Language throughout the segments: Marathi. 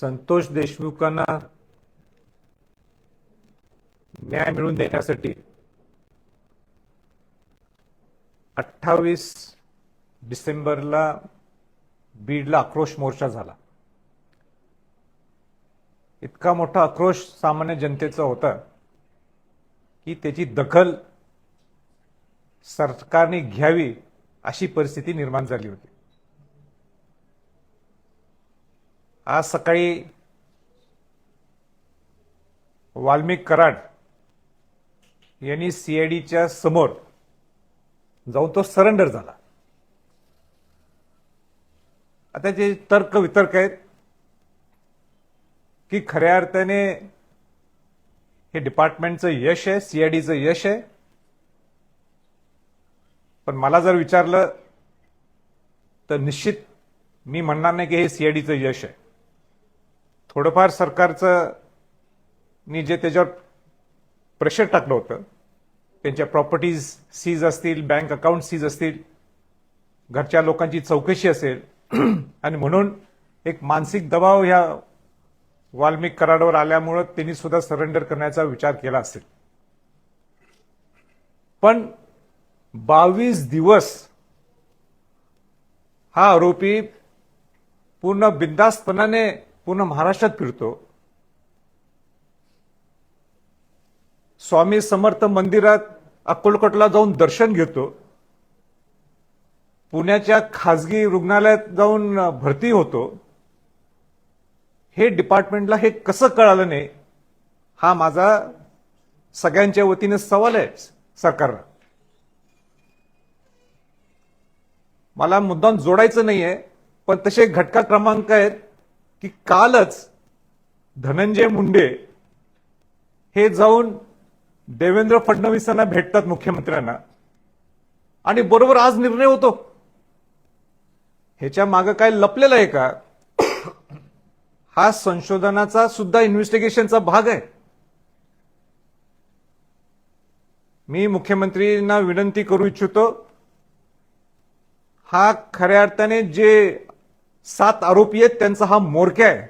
संतोष देशमुखांना न्याय मिळवून देण्यासाठी अठ्ठावीस डिसेंबरला बीडला आक्रोश मोर्चा झाला. इतका मोठा आक्रोश सामान्य जनतेचा होता की त्याची दखल सरकारने घ्यावी अशी परिस्थिती निर्माण झाली होती. आज सकाळी वाल्मिक कराड यांनी सीआयडीच्या समोर जाऊन तो सरेंडर झाला. आता जे तर्क वितर्क आहेत की खऱ्या अर्थाने हे डिपार्टमेंटचं यश आहे सीआयडीचं यश आहे. पण मला जर विचारलं तर निश्चित मी म्हणणार नाही की हे सीआयडीचं यश आहे. थोडंफार सरकारचं नी जे त्याच्यावर प्रेशर टाकलं होतं त्यांच्या प्रॉपर्टीज सीज असतील बँक अकाउंट सीज असतील घरच्या लोकांची चौकशी असेल आणि म्हणून एक मानसिक दबाव ह्या वाल्मिक कराडवर आल्यामुळं त्यांनी सुद्धा सरेंडर करण्याचा विचार केला असेल. पण बावीस दिवस हा आरोपी पूर्ण बिंदास्तपणाने पूर्ण महाराष्ट्रात फिरतो. स्वामी समर्थ मंदिरात अक्कलकोटला जाऊन दर्शन घेतो. पुण्याच्या खाजगी रुग्णालयात जाऊन भरती होतो. हे डिपार्टमेंटला हे कसं कळालं नाही हा माझा सगळ्यांच्या वतीने सवाल आहे सरकारला. मला मुद्दाम जोडायचं नाहीये पण तसे घटका क्रमांक आहेत की कालच धनंजय मुंडे हे जाऊन देवेंद्र फडणवीसांना भेटतात मुख्यमंत्र्यांना. आणि बरोबर आज निर्णय होतो. ह्याच्या मागं काय लपलेलं आहे का? हा संशोधनाचा सुद्धा इन्व्हेस्टिगेशनचा भाग आहे. मी मुख्यमंत्रींना विनंती करू इच्छितो हा खऱ्या अर्थाने जे सात आरोपी आहेत त्यांचा हा मोरक्या आहे.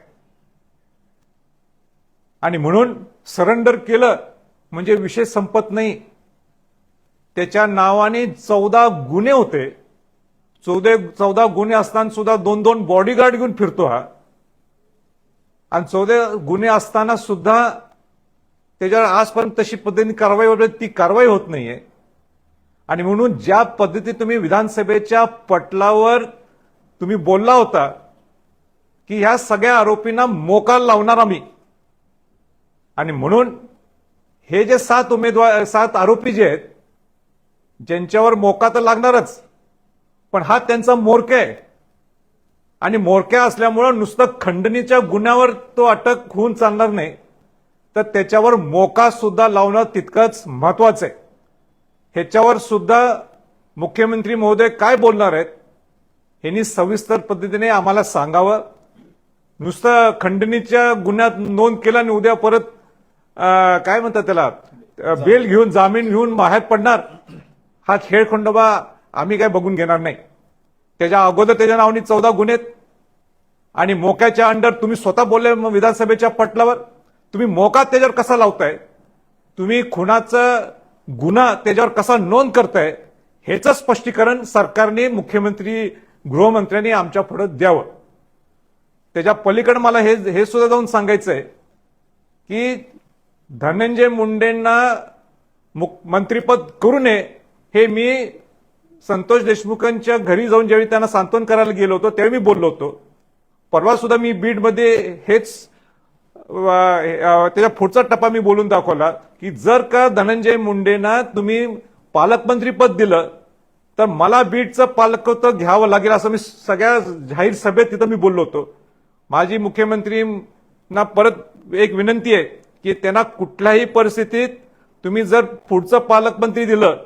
आणि म्हणून सरेंडर केलं म्हणजे विषय संपत नाही. त्याच्या नावाने चौदा गुन्हे होते. चौदा चौदा गुन्हे असताना सुद्धा दोन दोन बॉडीगार्ड घेऊन फिरतो हा. आणि चौदा गुन्हे असताना सुद्धा त्याच्यावर आजपर्यंत तशी पद्धतीने कारवाई वगैरे ती कारवाई होत नाहीये. आणि म्हणून ज्या पद्धती तुम्ही विधानसभेच्या पटलावर तुम्ही बोलला होता की ह्या सगळ्या आरोपींना मोका लावणार आम्ही. आणि म्हणून हे जे सात उमेदवार सात आरोपी जे आहेत ज्यांच्यावर मोका तर लागणारच पण हा त्यांचा मोरक्या आहे. आणि मोरक्या असल्यामुळं नुसतं खंडणीच्या गुन्ह्यावर तो अटक होऊन चालणार नाही. तर त्याच्यावर मोका सुद्धा लावणं तितकंच महत्वाचं आहे. ह्याच्यावर सुद्धा मुख्यमंत्री महोदय काय बोलणार आहेत? यांनी सविस्तर पद्धतीने आम्हाला सांगावं. नुसतं खंडणीच्या गुन्ह्यात नोंद केला आणि उद्या परत काय म्हणतात त्याला? बेल घेऊन जामीन घेऊन बाहेर पडणार. हा खेळ खंडोबा आम्ही काय बघून घेणार नाही. त्याच्या अगोदर त्याच्या नावाने चौदा गुन्हे आहेत. आणि मोक्याच्या अंडर तुम्ही स्वतः बोलले मग विधानसभेच्या पटलावर. तुम्ही मोका त्याच्यावर कसा लावताय? तुम्ही खुनाचं गुन्हा त्याच्यावर कसा नोंद करताय? ह्याचं स्पष्टीकरण सरकारने मुख्यमंत्री गृहमंत्र्यांनी आमच्या पुढं द्यावं. त्याच्या पलीकडे मला हे हे सुद्धा जाऊन सांगायचं आहे की धनंजय मुंडेंना मुख मंत्रिपद करू नये हे मी संतोष देशमुखांच्या घरी जाऊन ज्यावेळी त्यांना सांत्वन करायला गेलो होतो त्यावेळी मी बोललो होतो. परवा सुद्धा मी बीडमध्ये हेच त्याच्या पुढचा टप्पा मी बोलून दाखवला की जर का धनंजय मुंडेंना तुम्ही पालकमंत्री पद दिलं तर मला बीडचं पालकत्व घ्यावं लागेल असं मी सगळ्या जाहीर सभेत तिथं मी बोललो होतो. माझी मुख्यमंत्रींना परत एक विनंती आहे की त्यांना कुठल्याही परिस्थितीत तुम्ही जर पुढचं पालकमंत्री दिलं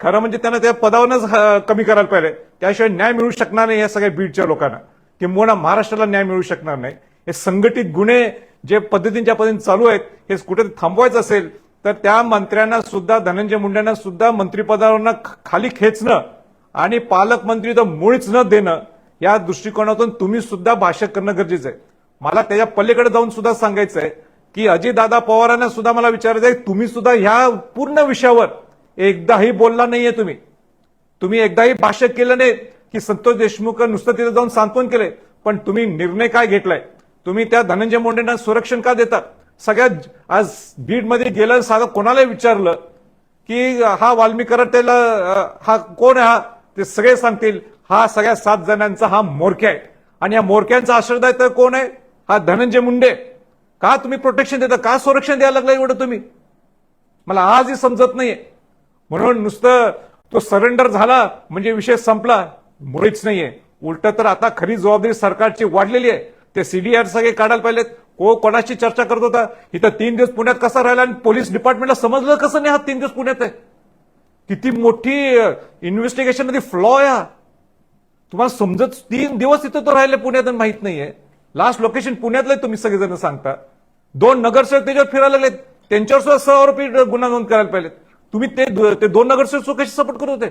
खरं म्हणजे त्यांना त्या पदावरच कमी करायला पाहिजे. त्याशिवाय न्याय मिळू शकणार नाही या सगळ्या बीडच्या लोकांना. किंबहुना महाराष्ट्राला न्याय मिळू शकणार नाही. हे संघटित गुन्हे जे पद्धतींच्या पद्धतीने चालू आहेत हे कुठे थांबवायचं असेल तर त्या मंत्र्यांना सुद्धा धनंजय मुंडेंना सुद्धा मंत्रिपदावरनं खाली खेचणं आणि पालकमंत्री तर मुळीच न देणं या दृष्टिकोनातून तुम्ही सुद्धा भाष्य करणं गरजेचं आहे. मला त्याच्या पलीकडे जाऊन सुद्धा सांगायचं आहे की अजितदादा पवारांना सुद्धा मला विचारायचं आहे तुम्ही सुद्धा ह्या पूर्ण विषयावर एकदाही बोलला नाहीये तुम्ही. तुम्ही एकदाही भाष्य केलं नाही की संतोष देशमुख नुसतं तिथे जाऊन सांत्वन केलंय पण तुम्ही निर्णय काय घेतलाय? तुम्ही त्या धनंजय मुंडेंना संरक्षण का देतात सगळ्यात आज बीडमध्ये गेलं साधं कोणालाही विचारलं की हा वाल्मिक त्याला हा कोण आहे हा? ते सगळे सांगतील हा सगळ्या सात जणांचा हा मोरक्या आहे. आणि या मोरक्यांचा आश्रयदाय तर कोण आहे? हा धनंजय मुंडे. का तुम्ही प्रोटेक्शन देता? का संरक्षण द्यायला लागलं एवढं तुम्ही? मला आजही समजत नाहीये. म्हणून नुसतं तो सरेंडर झाला म्हणजे विषय संपला मुळीच नाहीये. उलट तर आता खरी जबाबदारी सरकारची वाढलेली आहे. ते सीडीआर सगळे काढायला पाहिजेत को कोणाशी चर्चा करत होता? इथं तीन दिवस पुण्यात कसा राहिला आणि पोलीस डिपार्टमेंटला समजलं कसं नाही हा तीन दिवस पुण्यात आहे? किती मोठी इन्व्हेस्टिगेशनमध्ये फ्लॉ आहे तुम्हाला समजत तीन दिवस इथं तो राहिले पुण्यात माहीत नाहीये. लास्ट लोकेशन पुण्यातलं तुम्ही सगळेजण सांगता. दोन नगरसेवक त्याच्यावर फिरायला लागलेत त्यांच्यावर सुद्धा सह आरोपी गुन्हा नोंद करायला पाहिजेत तुम्ही ते ते दोन नगरसेवक चौकशी सपोर्ट करत होते.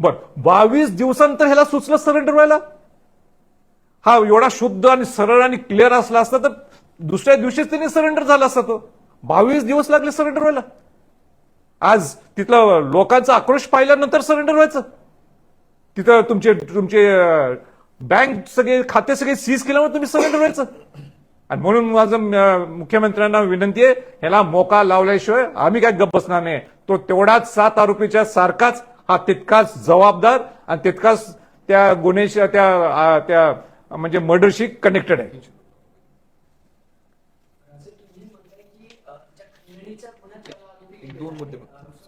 बर बावीस दिवसानंतर ह्याला सुचलं सरेंडर व्हायला? हा एवढा शुद्ध आणि सरळ आणि क्लिअर असला असता तर दुसऱ्या दिवशीच त्यांनी सरेंडर झाला असता तो. बावीस दिवस लागले सरेंडर व्हायला. आज तिथलं लोकांचा आक्रोश पाहिल्यानंतर सरेंडर व्हायचं. तिथं तुमचे तुमचे बँक सगळे खाते सगळे सीज केल्यामुळे तुम्ही सरेंडर व्हायचं. आणि म्हणून माझं मुख्यमंत्र्यांना विनंती आहे ह्याला मोका लावल्याशिवाय आम्ही काय गप्प बसणार नाही. तो तेवढाच सात आरोपीच्या सारखाच हा तितकाच जबाबदार आणि तितकाच त्या गुन्हेच्या त्या त्या म्हणजे मर्डरशी कनेक्टेड आहे असं तुम्ही म्हणताय की अ, ज्या खंडणीच्या पुण्यात आरोपी एक दोन मुद्दे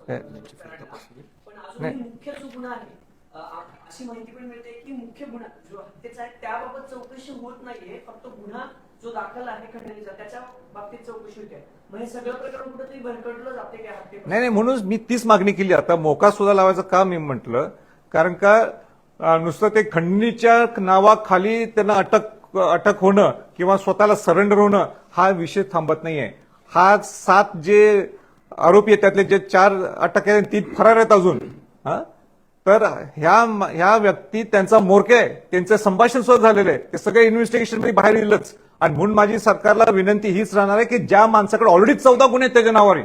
हे, पण अजूनही मुख्य जो गुन्हा आहे. अ, आ- अशी माहिती पण मिळते की मुख्य गुन्हा जो हत्येचा आहे त्याबाबत चौकशी होत नाहीये. फक्त गुन्हा जो दाखल आहे खंडणीचा त्याच्या बाबतीत चौकशी होते. मग हे सगळं प्रकरण कुठेतरी भरकटलं जाते की हत्ये नाही नाही म्हणून मी तीच मागणी केली. आता मोका सुद्धा लावायचं का मी म्हटलं. कारण का नुसतं ते खंडणीच्या नावाखाली त्यांना अटक अटक होणं किंवा स्वतःला सरेंडर होणं हा विषय थांबत नाहीये. हा सात जे आरोपी आहेत त्यातले जे चार अटक आहेत ती फरार आहेत अजून. हा? तर ह्या ह्या व्यक्ती त्यांचा मोरके आहे त्यांचं संभाषण सुद्धा झालेलं आहे ते सगळे इन्व्हेस्टिगेशनमध्ये बाहेर येईलच. आणि म्हणून माझी सरकारला विनंती हीच राहणार आहे की ज्या माणसाकडे ऑलरेडी चौदा गुन्हे आहेत त्याच्या नावाने.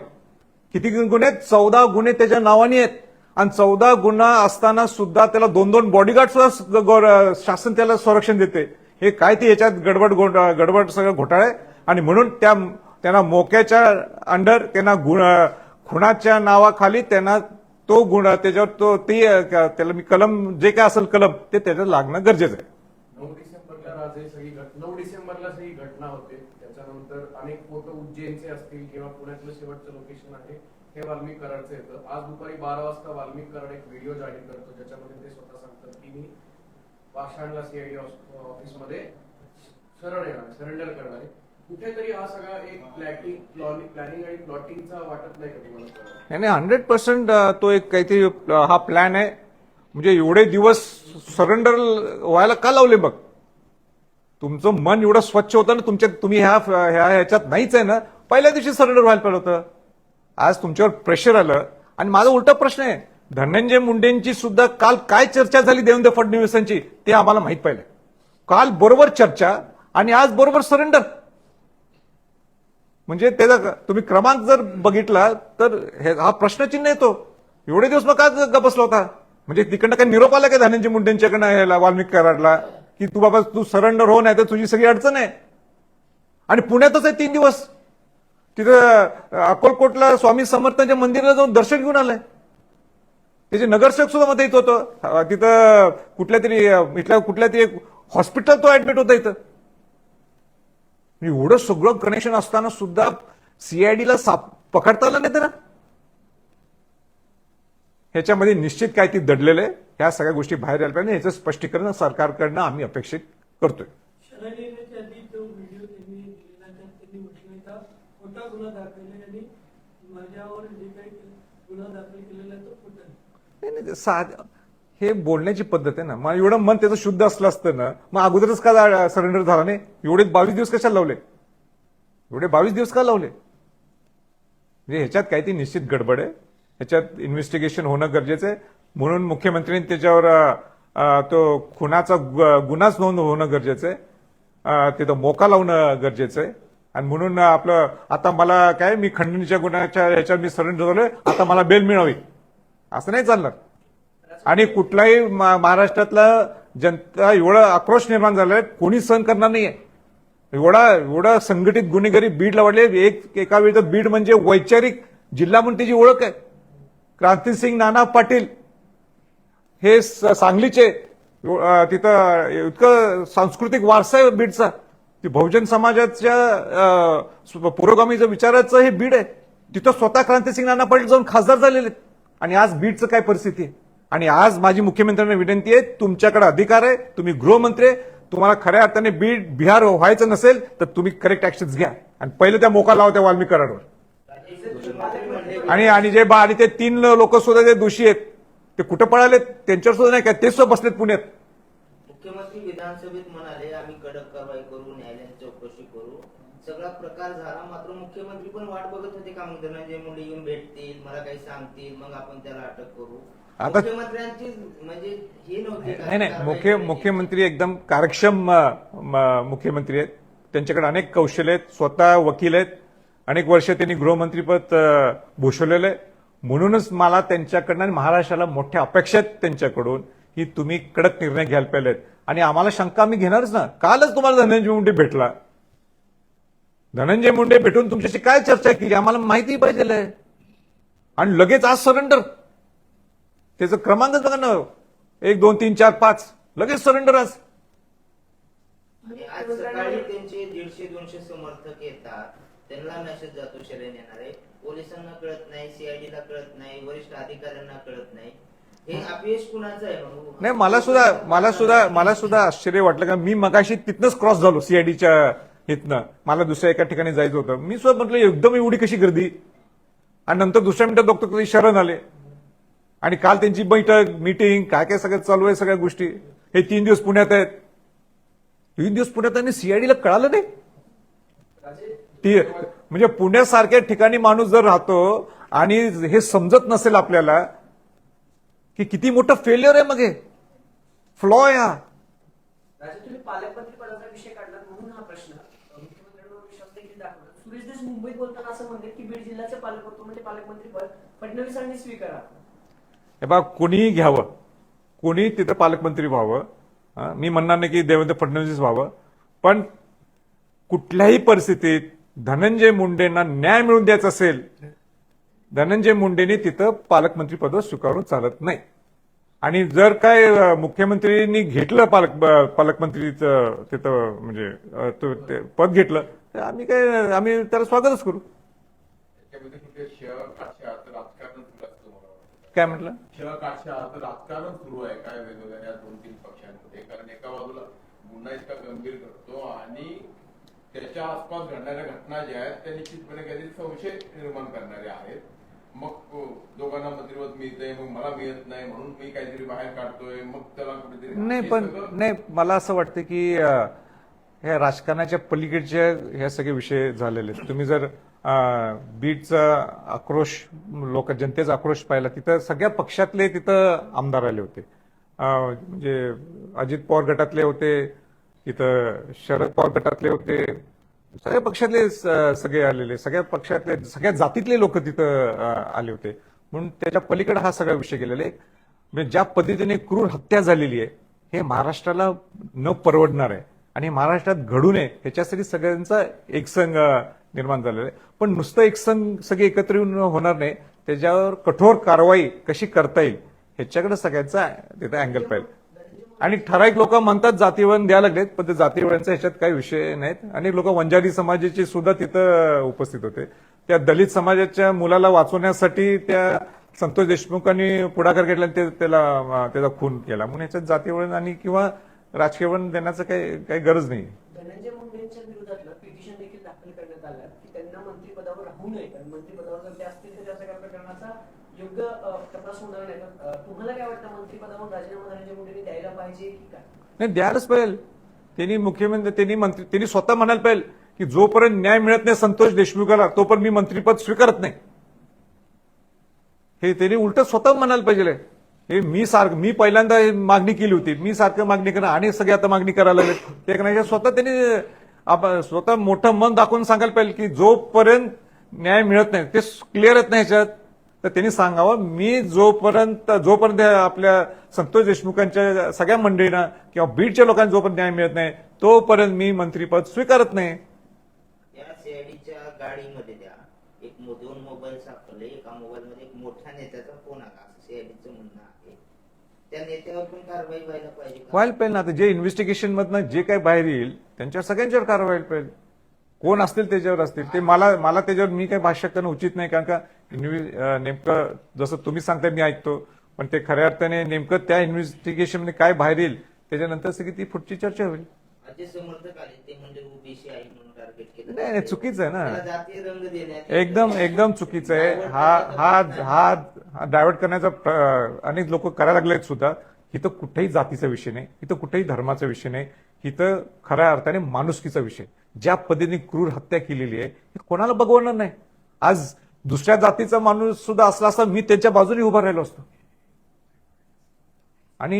किती गुन्हे आहेत? चौदा गुन्हे त्याच्या नावाने आहेत. आणि चौदा गुन्हा असताना सुद्धा त्याला दोन दोन बॉडीगार्ड सुद्धा शासन त्याला संरक्षण देते. हे काय ते याच्यात गडबड गडबड सगळं घोटाळे आहे. आणि म्हणून त्या त्यांना मोक्याच्या अंडर त्यांना गुण- खुणाच्या नावाखाली त्यांना तो गुण त्याच्यावर तो ती त्याला मी कलम जे काय असेल कलम ते त्याच्यात लागणं गरजेचं आहे. नऊ डिसेंबरला राजे सगळी घटना नऊ डिसेंबरला सगळी घटना होते. त्याच्यानंतर अनेक फोटो उज्जैनचे असतील किंवा पुण्यातलं शेवटचं लोकेशन आहे हे वाल्मिक कराडचं येतं. आज दुपारी बारा वाजता वाल्मिक कराड एक व्हिडिओ जाहीर करतो ज्याच्यामध्ये ते स्वतः सांगतात की मी पाषाणला सीआयडी ऑफिसमध्ये शरण येणार सरेंडर करणार आहे. कुठेतरी हा सगळा एक प्लॅटिंग प्लॅनिंग आणि प्लॉटिंगचा वाटत नाही का तुम्हाला? नाही नाही हंड्रेड पर्सेंट तो एक काहीतरी हा प्लॅन आहे. म्हणजे एवढे दिवस सरेंडर व्हायला का लावले मग तुमचं मन एवढं स्वच्छ होतं ना तुमच्या तुम्ही ह्या ह्या ह्याच्यात नाहीच आहे ना. पहिल्या दिवशी सरेंडर व्हायला पाहिलं होतं. आज तुमच्यावर प्रेशर आलं. आणि माझा उलटा प्रश्न आहे धनंजय मुंडेंची सुद्धा काल काय चर्चा झाली देवेंद्र फडणवीसांची ते आम्हाला माहीत पाहिलं काल बरोबर चर्चा आणि आज बरोबर सरेंडर म्हणजे त्याचा तुम्ही क्रमांक जर बघितला तर हे हा प्रश्नचिन्ह येतो. एवढे दिवस मग का बसला होता? म्हणजे तिकडनं काही निरोप आला का धनंजय मुंडेंच्याकडनं यायला वाल्मिक कराडला? की तू बाबा तू सरेंडर हो नाही तर तुझी सगळी अडचण आहे. आणि पुण्यातच आहे तीन दिवस. तिथं अकोलकोटला स्वामी समर्थांच्या मंदिराला जाऊन दर्शन घेऊन आलंय. त्याचे नगरसेवक सुद्धा मध्ये येत होतं. तिथं कुठल्या तरी इथल्या कुठल्या तरी एक हॉस्पिटल तो ऍडमिट होता इथं. एवढं सगळं कनेक्शन असताना सुद्धा सीआयडीला साप पकडता आलं नाही त्याला ह्याच्यामध्ये निश्चित काय ती दडलेलं आहे. ह्या सगळ्या गोष्टी बाहेर यायला पाहिजे. ह्याचं स्पष्टीकरण सरकारकडनं आम्ही अपेक्षित करतोय. त्यांनी त्यांनी. नाही, नाही, ते साध हे बोलण्याची पद्धत आहे ना मग एवढं मन त्याचं शुद्ध असलं असतं ना मग अगोदरच का सरेंडर झाला नाही? एवढे बावीस दिवस कशाला लावले? एवढे बावीस दिवस का लावले? म्हणजे ह्याच्यात काही ती निश्चित गडबड आहे. ह्याच्यात इन्व्हेस्टिगेशन होणं गरजेचं आहे. म्हणून मुख्यमंत्र्यांनी त्याच्यावर तो खुनाचा गु- गुन्हाच नोंद होणं गरजेचं आहे. तिथं मोका लावणं गरजेचं आहे. आणि म्हणून आपलं आता मला काय मी खंडणीच्या गुन्ह्याच्या ह्याच्यात मी सरेंडर झालोय आता मला बेल मिळावी. असं नाही चालणार. आणि कुठलाही महाराष्ट्रातला जनता एवढं आक्रोश निर्माण झालाय कोणी सहन करणार नाहीये. एवढा एवढा संघटित गुन्हेगारी बीडला वाढले एक एका वेळी तर बीड म्हणजे वैचारिक जिल्हा म्हणून त्याची ओळख आहे. क्रांतिसिंग नाना पाटील हे स- सांगलीचे तिथं इतकं सांस्कृतिक वारसा आहे बीडचा. ती बहुजन समाजाच्या पुरोगामीचं विचाराचं हे बीड आहे. तिथं स्वतः क्रांतिसिंग नाना पाटील जाऊन खासदार झालेले आहेत. आणि आज बीडचं काय परिस्थिती आहे? आणि आज माझी मुख्यमंत्र्यांना विनंती आहे तुमच्याकडे अधिकार आहे तुम्ही गृहमंत्री आहे. तुम्हाला खऱ्या अर्थाने बीड बिहार व्हायचं नसेल तर तुम्ही करेक्ट ऍक्शन घ्या. आणि पहिले त्या मोका लावा त्या वाल्मिक कराडवर आणि आणि जे बा आणि ते तीन लोक सुद्धा जे दोषी आहेत ते कुठं पळालेत? त्यांच्यावर सुद्धा नाही काय ते सुद्धा बसलेत पुण्यात. मुख्यमंत्री विधानसभेत म्हणाले आम्ही कडक कारवाई करू न्यायालयात चौकशी करू. सगळा प्रकार झाला मात्र मुख्यमंत्री पण वाट बघत होते का मग धनंजय मुंडे येऊन भेटतील मला काही सांगतील मग आपण त्याला अटक करू. आता- म्हणजे? नाही नाही मुख्य करायची. मुख्यमंत्री एकदम कार्यक्षम मुख्यमंत्री आहेत. त्यांच्याकडे अनेक कौशल्य आहेत. स्वतः वकील आहेत. अनेक वर्ष त्यांनी गृहमंत्रीपद भूषवलेलं आहे. म्हणूनच मला त्यांच्याकडनं आणि महाराष्ट्राला मोठ्या अपेक्षा आहेत त्यांच्याकडून की तुम्ही कडक निर्णय घ्यायला पाहिजेत आणि आम्हाला शंका आम्ही घेणारच ना. कालच तुम्हाला धनंजय मुंडे भेटला. धनंजय मुंडे भेटून तुमच्याशी काय चर्चा केली? आम्हाला माहिती पाहिजे आहे आणि लगेच आज सरेंडर त्याचं क्रमांकच बघा ना. एक दोन तीन चार पाच. लगेच सरेंडर आज. सकाळी त्यांचे दीडशे दोनशे समर्थक येतात. त्यांना मेसेज जातो शरण येणार. आहे पोलिसांना कळत नाही सीआयडीला कळत नाही वरिष्ठ अधिकाऱ्यांना कळत नाही. हे अपयश कुणाचं आहे मग नाही मला सुद्धा मला सुद्धा मला सुद्धा आश्चर्य वाटलं का मी मगाशी तिथनंच क्रॉस झालो सीआयडीच्या इथनं मला दुसऱ्या एका ठिकाणी जायचं होतं. मी सुद्धा म्हटलं एकदम एवढी कशी गर्दी? आणि नंतर दुसऱ्या मिनिटात बघतो कधी शरण आले. आणि काल त्यांची बैठक मीटिंग काय काय सगळं चालू आहे सगळ्या गोष्टी. हे तीन दिवस पुण्यात आहेत. तीन दिवस पुण्यात आणि सीआयडीला कळालं नाही? ती म्हणजे पुण्यासारख्या ठिकाणी माणूस जर राहतो आणि हे समजत नसेल आपल्याला की किती मोठं फेल्युअर आहे मग हे. फ्लॉ आहे हा. मुंबईत बोलताना असं म्हणते की बीड जिल्ह्याचे पालकमंत्री म्हणजे पालकमंत्री पद. फडणवीसांनी स्वीकारा. हे बा कोणीही घ्यावं. कोणी तिथं पालकमंत्री व्हावं. मी म्हणणार नाही की देवेंद्र फडणवीस व्हावं. पण कुठल्याही परिस्थितीत धनंजय मुंडेंना न्याय मिळवून द्यायचा असेल धनंजय मुंडेने तिथं पालकमंत्री पद स्वीकारून चालत नाही. आणि जर काय अ, मुख्यमंत्र्यांनी घेतलं पालक पालकमंत्रीचं तिथं म्हणजे पद घेतलं तर आम्ही काय आम्ही त्याला स्वागतच करू त्याच्यामध्ये कुठे शहर काठच्या आत राजकारण सुरू असतं मला वाटतं काय म्हटलं? राजकारण सुरू आहे. काय वेगवेगळ्या दोन तीन पक्षांमध्ये. कारण एका बाजूला गुन्हा इतका गंभीर करतो आणि त्याच्या आसपास घडणाऱ्या घटना ज्या आहेत त्या निश्चितपणे काहीतरी संशय निर्माण करणाऱ्या आहेत. मग दोघांना मंत्रिपद मिळतंय मग मला मिळत नाही म्हणून मी काहीतरी बाहेर काढतोय मग त्याला कुठेतरी नाही हे पण नाही मला असं वाटतं की ह्या राजकारणाच्या पलीकडचे ह्या सगळे विषय झालेले आहेत. तुम्ही जर बीडचा आक्रोश लोक जनतेचा आक्रोश पाहिला. तिथं सगळ्या पक्षातले तिथं आमदार आले होते. म्हणजे अजित पवार गटातले होते तिथं शरद पवार गटातले होते. सगळ्या पक्षातले सगळे आलेले सगळ्या पक्षातले सगळ्या जातीतले लोक तिथं आले होते. म्हणून त्याच्या पलीकडे हा सगळा विषय गेलेला आहे. म्हणजे ज्या पद्धतीने क्रूर हत्या झालेली आहे हे महाराष्ट्राला न परवडणार आहे. आणि महाराष्ट्रात घडू नये ह्याच्यासाठी सगळ्यांचा एकसंघ निर्माण झालेलं आहे. पण नुसतं एक संघ सगळे एकत्र येऊन होणार नाही. त्याच्यावर कठोर कारवाई कशी करता येईल ह्याच्याकडे सगळ्यांचा तिथं अँगल पाहिजे. आणि ठराविक लोक म्हणतात जातीवळण द्यायला लागलेत पण ते जातीवळणचा ह्याच्यात काही विषय नाहीत. अनेक लोक वंजारी समाजाचे सुद्धा तिथं उपस्थित होते. त्या दलित समाजाच्या मुलाला वाचवण्यासाठी त्या संतोष देशमुखांनी पुढाकार घेतला आणि ते त्याला त्याचा खून केला. म्हणून याच्यात जातीवळण आणि किंवा राजकीय वळण देण्याचं काही काही गरज नाही धनंजय मुंडेंच्या विरोधातलं पिटिशन देखील दाखल करण्यात आलं की त्यांना मंत्रिपदावर राहू नये. कारण मंत्रिपदावर जर ते असतील तर त्या सगळ्या प्रकरणाचा योग्य तपास होणार नाही. तुम्हाला काय वाटतं? मंत्रिपदावर राजीनामा धनंजय मुंडेंनी द्यायला पाहिजे की काय? नाही द्यायलाच पाहिजे. त्यांनी मुख्यमंत्री त्यांनी मंत्री त्यांनी स्वतः म्हणायला पाहिजे की जोपर्यंत न्याय मिळत नाही संतोष देशमुखाला तोपर्यंत मी मंत्रीपद स्वीकारत नाही. हे त्यांनी उलट स्वतः म्हणायला पाहिजे. हे मी सारखं मी पहिल्यांदा मागणी केली होती. मी सारखं मागणी करणं आणि सगळे आता मागणी करायला लागले. ते नाही स्वतः त्यांनी आप- स्वतः मोठं मन दाखवून सांगायला पाहिजे की जोपर्यंत न्याय मिळत नाही ते क्लिअर येत नाही ह्याच्यात? तर त्यांनी सांगावं मी जोपर्यंत जोपर्यंत आपल्या संतोष देशमुखांच्या सगळ्या मंडळींना किंवा बीडच्या लोकांना जोपर्यंत न्याय मिळत नाही तोपर्यंत मी मंत्रीपद स्वीकारत नाही या सीआयडीच्या गाडीमध्ये द्या एक मो- दोन मोबाईल सापडले एका मोबाईल मध्ये एक मोठ्या नेत्याचा फोन आला असं सीआयडीचं म्हणणं आहे त्या नेत्यावर पण कारवाई व्हायला पाहिजे का? व्हायला पाहिजे ना. आता जे इन्व्हेस्टिगेशन मधनं जे काही बाहेर येईल त्यांच्यावर सगळ्यांच्यावर कारवाई व्हायला पाहिजे. कोण असतील त्याच्यावर असतील? ते मला मला त्याच्यावर मी काही भाष्य करणं उचित नाही कारण का इन्व्हे- नेमकं जसं तुम्ही सांगताय मी ऐकतो. पण ते खऱ्या अर्थाने नेमकं त्या इन्व्हेस्टिगेशनमध्ये काय बाहेर येईल त्याच्यानंतर सगळी ती पुढची चर्चा होईल. म्हणजे नाही, नाही, चुकीचं आहे ना. एकदम एकदम चुकीचं आहे. हा हा हा डायव्हर्ट करण्याचा अनेक लोक करायला लागलेत सुद्धा. इथं कुठेही जातीचा विषय नाही. इथं कुठेही धर्माचा विषय नाही. इथं खऱ्या अर्थाने माणुसकीचा विषय ज्या पद्धतीने क्रूर हत्या केलेली आहे हे कोणाला बघवणार नाही? आज दुसऱ्या जातीचा माणूस सुद्धा असला असता मी त्यांच्या बाजूने उभा राहिलो असतो. आणि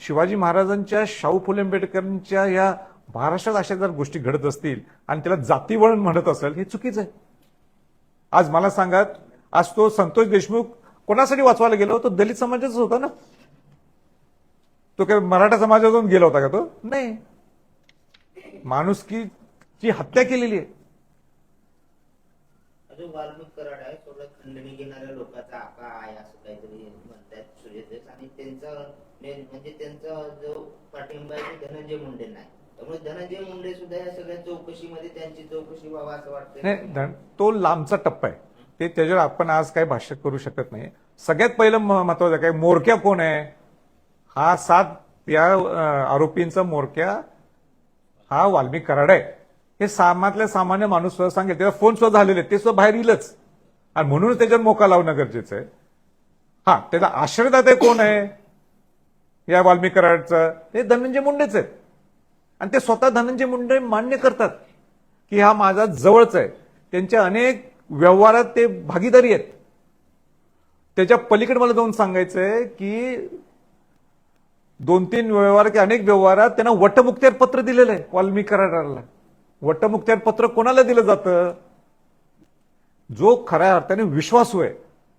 शिवाजी महाराजांच्या शाहू फुले आंबेडकरांच्या या महाराष्ट्रात अशा जर गोष्टी घडत असतील आणि त्याला जातीवळण म्हणत असेल हे चुकीचं आहे. आज मला सांगा आज तो संतोष देशमुख कोणासाठी वाचवायला गेलो तो दलित समाजाचाच होता ना? तो काय मराठा समाजातून गेला होता का तो? नाही. माणुसकीची हत्या केलेली आहे. खंडणी घेणाऱ्या लोकांचा आका आहे असं काहीतरी म्हणतात सूर्यदेश आणि त्यांचा मेन म्हणजे त्यांचा जो पाठिंबा आहे तो धनंजय मुंडे नाही त्यामुळे धनंजय मुंडे सुद्धा या सगळ्या चौकशीमध्ये त्यांची चौकशी व्हावा असं वाटतंय. नाही धन- तो लांबचा टप्पा आहे. ते त्याच्यावर आपण आज काही भाष्य करू शकत नाही. सगळ्यात पहिलं म- महत्वाचं काय? मोरक्या कोण आहे? हा सात या अं, आरोपींचा मोरक्या हा वाल्मिक कराड आहे. हे सामातल्या सामान्य माणूस सुद्धा सांगेल. त्याचा फोन सुद्धा झालेले आहेत, ते सुद्धा बाहेर येईलच. आणि म्हणून त्याच्यावर मोका लावणं गरजेचं आहे. हा त्याचा आश्रयदाते कोण आहे? या वाल्मिकराडचं हे धनंजय मुंडेच. आहेत आणि ते स्वतः धनंजय मुंडे मान्य करतात की हा माझा जवळच आहे. त्यांच्या अनेक व्यवहारात ते भागीदारी आहेत. त्याच्या पलीकडे मला जाऊन सांगायचंय की दोन तीन व्यवहार की अनेक व्यवहारात त्यांना वटमुक्त्यार पत्र दिलेलं आहे वाल्मिक वटमुक्त्यार पत्र कोणाला दिलं जातं? जो खऱ्या अर्थाने विश्वासू आहे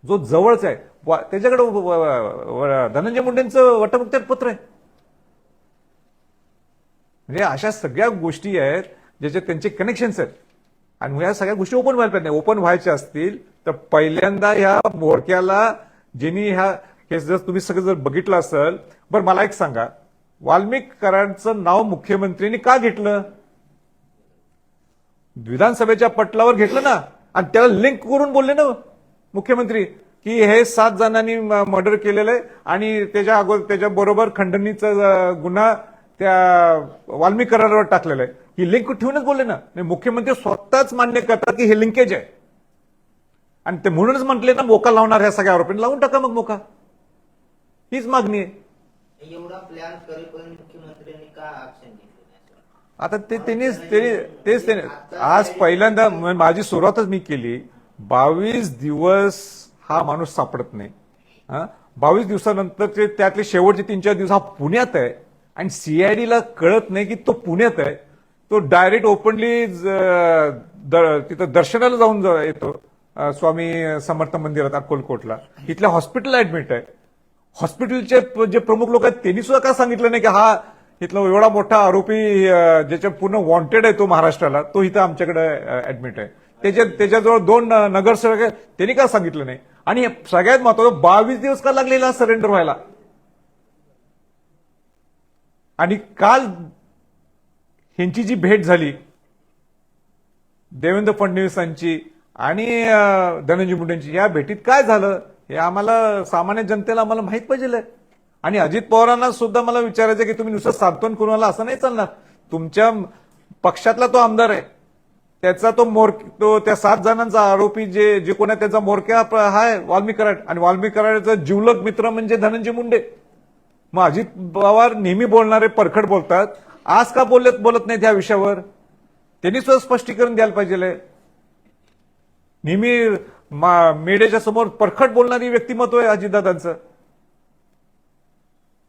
जो जवळच आहे. वा- त्याच्याकडे व- धनंजय मुंडेंचं वटमुक्त्यात पत्र आहे. म्हणजे अशा सगळ्या गोष्टी आहेत ज्याच्यात त्यांचे कनेक्शन्स आहेत. आणि ह्या सगळ्या गोष्टी ओपन व्हायला पाहिजे. ओपन व्हायच्या असतील तर पहिल्यांदा ह्या मोडक्याला ज्यांनी ह्या केस जर तुम्ही सगळं जर बघितलं असेल बरं मला एक सांगा. वाल्मिकरांचं नाव मुख्यमंत्र्यांनी का घेतलं? विधानसभेच्या पटलावर घेतलं ना? आणि त्याला लिंक करून बोलले ना मुख्यमंत्री? की हे सात जणांनी मर्डर केलेलं आहे आणि त्याच्या अगोदर त्याच्या बरोबर खंडणीचा गुन्हा त्या वाल्मिक करारावर टाकलेला आहे. ही लिंक ठेवूनच बोलले ना. नाही, मुख्यमंत्री स्वतःच मान्य करतात की हे लिंकेज आहे. आणि ते म्हणूनच म्हटले ना मोका लावणार ह्या सगळ्या आरोपींना. लावून टाका मग मोका. हीच मागणी आहे. एवढा प्लॅन करेपर्यंत मुख्यमंत्र्यांनी का ऍक्शन आता ते त्यांनीच ते तेच त्याने आज पहिल्यांदा माझी सुरुवातच मी केली. बावीस दिवस हा माणूस सापडत नाही. हा? बावीस दिवसानंतर ते त्यातले शेवटचे तीन चार दिवस हा पुण्यात आहे. आणि सीआयडीला कळत नाही की तो पुण्यात आहे. तो डायरेक्ट ओपनली तिथं दर्शनाला जाऊन येतो. स्वामी समर्थ मंदिरात अक्कलकोटला. इथल्या हॉस्पिटलला ऍडमिट आहे. हॉस्पिटलचे जे प्रमुख लोक आहेत त्यांनी सुद्धा का सांगितलं नाही की हा इथला एवढा मोठा आरोपी ज्याच्या पूर्ण वॉन्टेड आहे तो महाराष्ट्राला तो इथं आमच्याकडे ऍडमिट आहे. त्याच्या त्याच्याजवळ दोन नगरसेवक आहेत त्यांनी का सांगितलं नाही? आणि सगळ्यात महत्वाचं बावीस दिवस का लागलेला सरेंडर व्हायला? आणि काल ह्यांची जी भेट झाली देवेंद्र फडणवीसांची आणि धनंजय मुंडेंची या भेटीत काय झालं? हे आम्हाला सामान्य जनतेला आम्हाला माहीत पाहिजे आणि अजित पवारांना सुद्धा मला विचारायचं की तुम्ही नुसतं सांत्वन करून आला असं नाही चालणार? तुमच्या पक्षातला तो आमदार आहे. त्याचा तो मोर तो त्या सात जणांचा आरोपी जे जे कोण आहे त्याचा मोरक्या हाय वाल्मी कराड आणि वाल्मी कराडचा जिवलग मित्र म्हणजे धनंजय मुंडे. मग अजित पवार नेहमी बोलणारे परखड बोलतात. आज का बोलत बोलत नाहीत या विषयावर? त्यांनी सुद्धा स्पष्टीकरण द्यायला पाहिजे नेहमी मा- समोर परखड बोलणारी व्यक्तिमत्व आहे अजितदादांचं.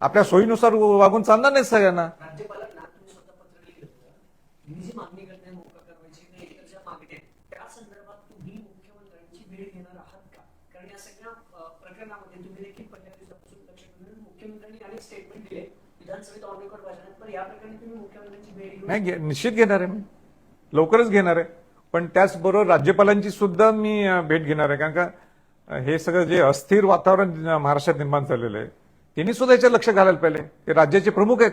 आपल्या सोयीनुसार वागून चालणार नाही सगळ्यांना राज्यपालांना तुम्ही स्वतः पत्र लिहिलं होतं मी जी मागणी करते मोका कारवाईची किंवा इतर ज्या मागण्या आहेत त्या संदर्भात तुम्ही मुख्यमंत्र्यांची भेट घेणार आहात का? कारण या सगळ्या प्रकरणामध्ये तुम्ही देखील पहिल्या दिवसापासून लक्ष ठेवून मुख्यमंत्र्यांनी अनेक स्टेटमेंट दिले. विधानसभेत ऑन रेकॉर्ड भाषणात पण या प्रकरणी तुम्ही मुख्यमंत्र्यांची भेट नाही निश्चित घेणार आहे मी. लवकरच घेणार आहे. पण त्याचबरोबर राज्यपालांची सुद्धा मी भेट घेणार आहे. कारण का हे सगळं जे अस्थिर वातावरण महाराष्ट्रात निर्माण झालेलं आहे त्यांनी सुद्धा याच्यात लक्ष घालायला पाहिजे. ते राज्याचे प्रमुख आहेत.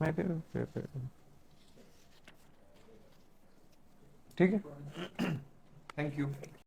माहिती आहे ना? ठीक आहे थँक्यू